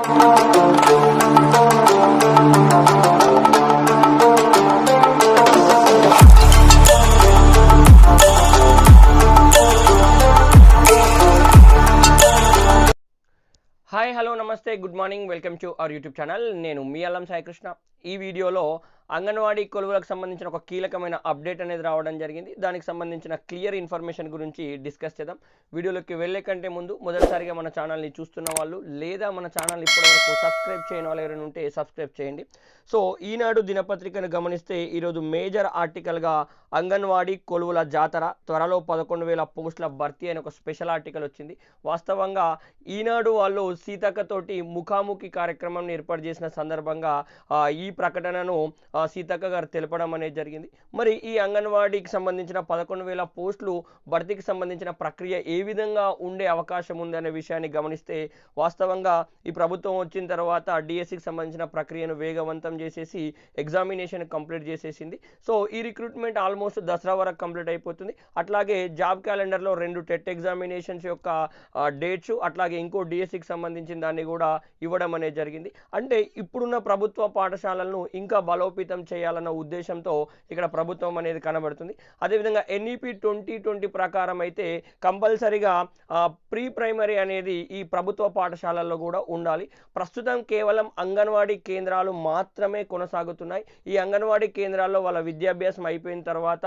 Hi hello namaste good morning welcome to our YouTube channel. నేను మీ అల్లం సాయికృష్ణ. ఈ వీడియోలో అంగన్వాడీ కొలువులకు సంబంధించిన ఒక కీలకమైన అప్డేట్ అనేది రావడం జరిగింది. దానికి సంబంధించిన క్లియర్ ఇన్ఫర్మేషన్ గురించి డిస్కస్ చేద్దాం. వీడియోలోకి వెళ్ళే కంటే ముందు మొదటిసారిగా మన ఛానల్ని చూస్తున్న వాళ్ళు లేదా మన ఛానల్ ఇప్పటివరకు సబ్స్క్రైబ్ చేయని వాళ్ళు ఎవరైనా ఉంటే సబ్స్క్రైబ్ చేయండి. సో ఈనాడు దినపత్రికను గమనిస్తే ఈరోజు మేజర్ ఆర్టికల్గా అంగన్వాడీ కొలువుల జాతర త్వరలో పదకొండు వేల పోస్టుల భర్తీ అని ఒక స్పెషల్ ఆర్టికల్ వచ్చింది. వాస్తవంగా ఈనాడు వాళ్ళు సీతక్కతోటి ముఖాముఖి కార్యక్రమం ఏర్పాటు చేసిన సందర్భంగా ఈ ప్రకటనను సీతక్క గారు తెలపడం అనేది జరిగింది. మరి ఈ అంగన్వాడీకి సంబంధించిన పదకొండు వేల పోస్టులు భర్తీకి సంబంధించిన ప్రక్రియ ఏ విధంగా ఉండే అవకాశం ఉంది అనే విషయాన్ని గమనిస్తే వాస్తవంగా ఈ ప్రభుత్వం వచ్చిన తర్వాత డిఎస్సికి సంబంధించిన ప్రక్రియను వేగవంతం చేసేసి ఎగ్జామినేషన్ కంప్లీట్ చేసేసింది. సో ఈ రిక్రూట్మెంట్ ఆల్మోస్ట్ దసరా వరకు కంప్లీట్ అయిపోతుంది. అట్లాగే జాబ్ క్యాలెండర్లో రెండు టెట్ ఎగ్జామినేషన్స్ యొక్క డేట్స్ అట్లాగే ఇంకో డిఎస్సికి సంబంధించిన దాన్ని కూడా ఇవ్వడం అనేది జరిగింది. అంటే ఇప్పుడున్న ప్రభుత్వ పాఠశాలలను ఇంకా బలోపేతం చేయాలన్న ఉద్దేశంతో ఇక్కడ ప్రభుత్వం అనేది కనబడుతుంది. అదేవిధంగా ఎన్ఈపి ట్వంటీ ట్వంటీ ప్రకారం అయితే కంపల్సరిగా ప్రీ ప్రైమరీ అనేది ఈ ప్రభుత్వ పాఠశాలల్లో కూడా ఉండాలి. ప్రస్తుతం కేవలం అంగన్వాడీ కేంద్రాలు మాత్రమే కొనసాగుతున్నాయి. ఈ అంగన్వాడీ కేంద్రాల్లో వాళ్ళ విద్యాభ్యాసం అయిపోయిన తర్వాత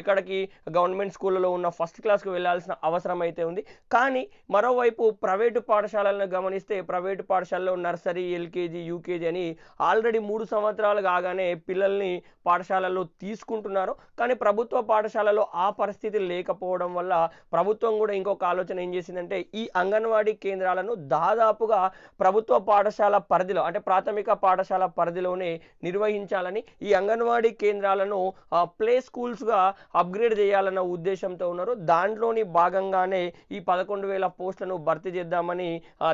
ఇక్కడికి గవర్నమెంట్ స్కూళ్ళలో ఉన్న ఫస్ట్ క్లాస్కి వెళ్ళాల్సిన అవసరం అయితే ఉంది. కానీ మరోవైపు ప్రైవేటు పాఠశాలలను గమనిస్తే ప్రైవేటు పాఠశాలలో నర్సరీ ఎల్కేజీ యూకేజీ అని ఆల్రెడీ మూడు సంవత్సరాలు కాగానే పిల్లల్ని పాఠశాలలో తీసుకుంటున్నారు. కానీ ప్రభుత్వ పాఠశాలలో ఆ పరిస్థితి లేకపోవడం వల్ల ప్రభుత్వం కూడా ఇంకొక ఆలోచన ఏం చేసిందంటే ఈ అంగన్వాడీ కేంద్రాలను దాదాపుగా ప్రభుత్వ పాఠశాల పరిధిలో అంటే ప్రాథమిక పాఠశాల పరిధిలోనే నిర్వహించాలని ఈ అంగన్వాడీ కేంద్రాలను ప్లే స్కూల్స్గా అప్గ్రేడ్ చేయాలన్న ఉద్దేశంతో ఉన్నారు. దాంట్లోని భాగంగానే ఈ పదకొండు వేల పోస్టులను భర్తీ చేద్దామని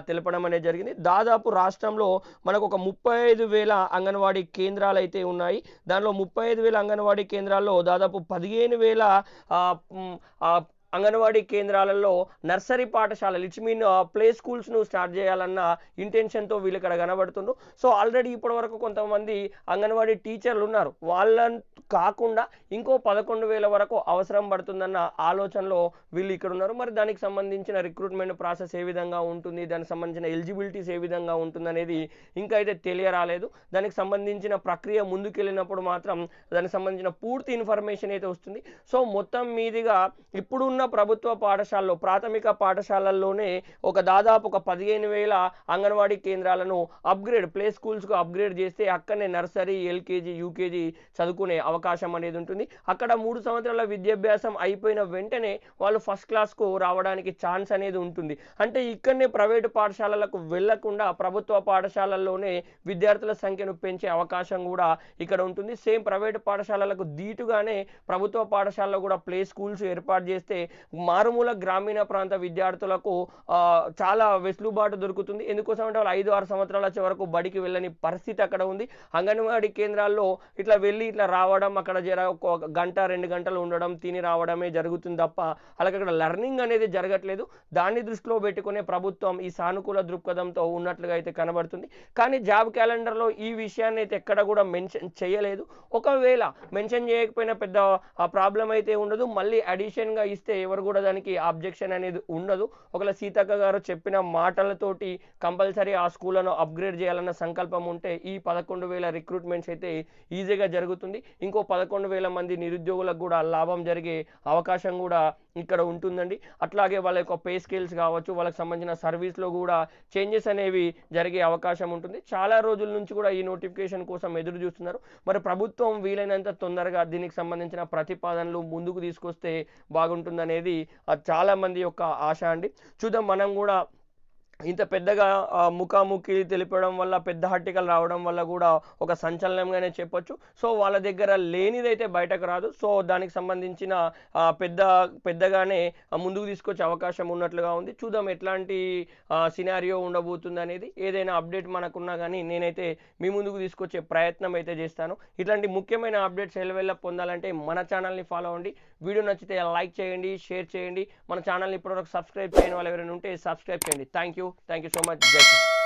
తెలపడం అనేది జరిగింది. దాదాపు రాష్ట్రంలో మనకు ఒక ముప్పై ఐదు వేల అంగన్వాడీ కేంద్రాలు అయితే ఉన్నాయి. దానిలో ముప్పై ఐదు వేల అంగన్వాడీ కేంద్రాల్లో దాదాపు పదిహేను వేల ఆ, అంగన్వాడీ కేంద్రాలలో నర్సరీ పాఠశాలలు ఇట్స్ మీన్ ప్లే స్కూల్స్ను స్టార్ట్ చేయాలన్న ఇంటెన్షన్తో వీళ్ళు ఇక్కడ కనబడుతుండ్రు. సో ఆల్రెడీ ఇప్పటి వరకు కొంతమంది అంగన్వాడీ టీచర్లు ఉన్నారు. వాళ్ళని కాకుండా ఇంకో పదకొండు వేల వరకు అవసరం పడుతుందన్న ఆలోచనలో వీళ్ళు ఇక్కడ ఉన్నారు. మరి దానికి సంబంధించిన రిక్రూట్మెంట్ ప్రాసెస్ ఏ విధంగా ఉంటుంది? దానికి సంబంధించిన ఎలిజిబిలిటీస్ ఏ విధంగా ఉంటుందనేది ఇంకా అయితే తెలియరాలేదు. దానికి సంబంధించిన ప్రక్రియ ముందుకెళ్ళినప్పుడు మాత్రం దానికి సంబంధించిన పూర్తి ఇన్ఫర్మేషన్ అయితే వస్తుంది. సో మొత్తం మీదుగా ఇప్పుడున్న ప్రభుత్వ పాఠశాలలో ప్రాథమిక పాఠశాలల్లోనే ఒక దాదాపు ఒక పదిహేను వేల అంగన్వాడీ కేంద్రాలను అప్గ్రేడ్ ప్లే స్కూల్స్కు అప్గ్రేడ్ చేస్తే అక్కడనే నర్సరీ ఎల్కేజీ యూకేజీ చదువుకునే అవకాశం అనేది ఉంటుంది. అక్కడ మూడు సంవత్సరాల విద్యాభ్యాసం అయిపోయిన వెంటనే వాళ్ళు ఫస్ట్ క్లాస్కు రావడానికి ఛాన్స్ అనేది ఉంటుంది. అంటే ఇక్కడనే ప్రైవేటు పాఠశాలలకు వెళ్ళకుండా ప్రభుత్వ పాఠశాలల్లోనే విద్యార్థుల సంఖ్యను పెంచే అవకాశం కూడా ఇక్కడ ఉంటుంది. సేమ్ ప్రైవేటు పాఠశాలలకు దీటుగానే ప్రభుత్వ పాఠశాలలో కూడా ప్లే స్కూల్స్ ఏర్పాటు చేస్తే మారుమూల గ్రామీణ ప్రాంత విద్యార్థులకు చాలా వెసులుబాటు దొరుకుతుంది. ఎందుకోసం అంటే వాళ్ళు ఐదు ఆరు సంవత్సరాల వచ్చే వరకు బడికి వెళ్ళని పరిస్థితి అక్కడ ఉంది. అంగన్వాడీ కేంద్రాల్లో ఇట్లా వెళ్ళి ఇట్లా రావడం అక్కడ జర ఒక గంట రెండు గంటలు ఉండడం తిని రావడమే జరుగుతుంది తప్ప అలాగే అక్కడ లెర్నింగ్ అనేది జరగట్లేదు. దాన్ని దృష్టిలో పెట్టుకునే ప్రభుత్వం ఈ సానుకూల దృక్పథంతో ఉన్నట్లుగా అయితే కనబడుతుంది. కానీ జాబ్ క్యాలెండర్లో ఈ విషయాన్ని అయితే ఎక్కడ కూడా మెన్షన్ చేయలేదు. ఒకవేళ మెన్షన్ చేయకపోయినా పెద్ద ప్రాబ్లం అయితే ఉండదు. మళ్ళీ అడిషన్గా ఇస్తే ఎవరు కూడా దానికి ఆబ్జెక్షన్ అనేది ఉండదు. ఒకవేళ సీతక్క గారు చెప్పిన మాటలతోటి కంపల్సరీ ఆ స్కూళ్ళను అప్గ్రేడ్ చేయాలన్న సంకల్పం ఉంటే ఈ పదకొండు వేల రిక్రూట్మెంట్స్ అయితే ఈజీగా జరుగుతుంది. ఇంకో పదకొండు వేల మంది నిరుద్యోగులకు కూడా లాభం జరిగే అవకాశం కూడా ఇక్కడ ఉంటుందండి. అట్లాగే వాళ్ళ యొక్క పే స్కేల్స్ కావచ్చు వాళ్ళకి సంబంధించిన సర్వీస్లో కూడా చేంజెస్ అనేవి జరిగే అవకాశం ఉంటుంది. చాలా రోజుల నుంచి కూడా ఈ నోటిఫికేషన్ కోసం ఎదురు చూస్తున్నారు. మరి ప్రభుత్వం వీలైనంత తొందరగా దీనికి సంబంధించిన ప్రతిపాదనలు ముందుకు తీసుకొస్తే బాగుంటుందని అనేది చాలా మంది యొక్క ఆశ అండి. చూద్దాం మనం కూడా ఇంత పెద్దగా ముఖాముఖి తెలిపడం వల్ల పెద్ద హార్టికల్ రావడం వల్ల కూడా ఒక సంచలనంగానే చెప్పొచ్చు. సో వాళ్ళ దగ్గర లేనిదైతే బయటకు రాదు. సో దానికి సంబంధించిన పెద్ద పెద్దగానే ముందుకు తీసుకొచ్చే అవకాశం ఉన్నట్లుగా ఉంది. చూద్దాం ఎట్లాంటి సినారియో ఉండబోతుంది అనేది ఏదైనా అప్డేట్ మనకున్నా కానీ నేనైతే మీ ముందుకు తీసుకొచ్చే ప్రయత్నం అయితే చేస్తాను. ఇట్లాంటి ముఖ్యమైన అప్డేట్స్ ఎల్లవెల్ల పొందాలంటే మన ఛానల్ని ఫాలో అవ్వండి. వీడియో నచ్చితే లైక్ చేయండి షేర్ చేయండి. మన ఛానల్ని ఇప్పటివరకు సబ్స్క్రైబ్ చేయని వాళ్ళు ఎవరైనా ఉంటే సబ్స్క్రైబ్ చేయండి. Thank you. Thank you so much Jai Hind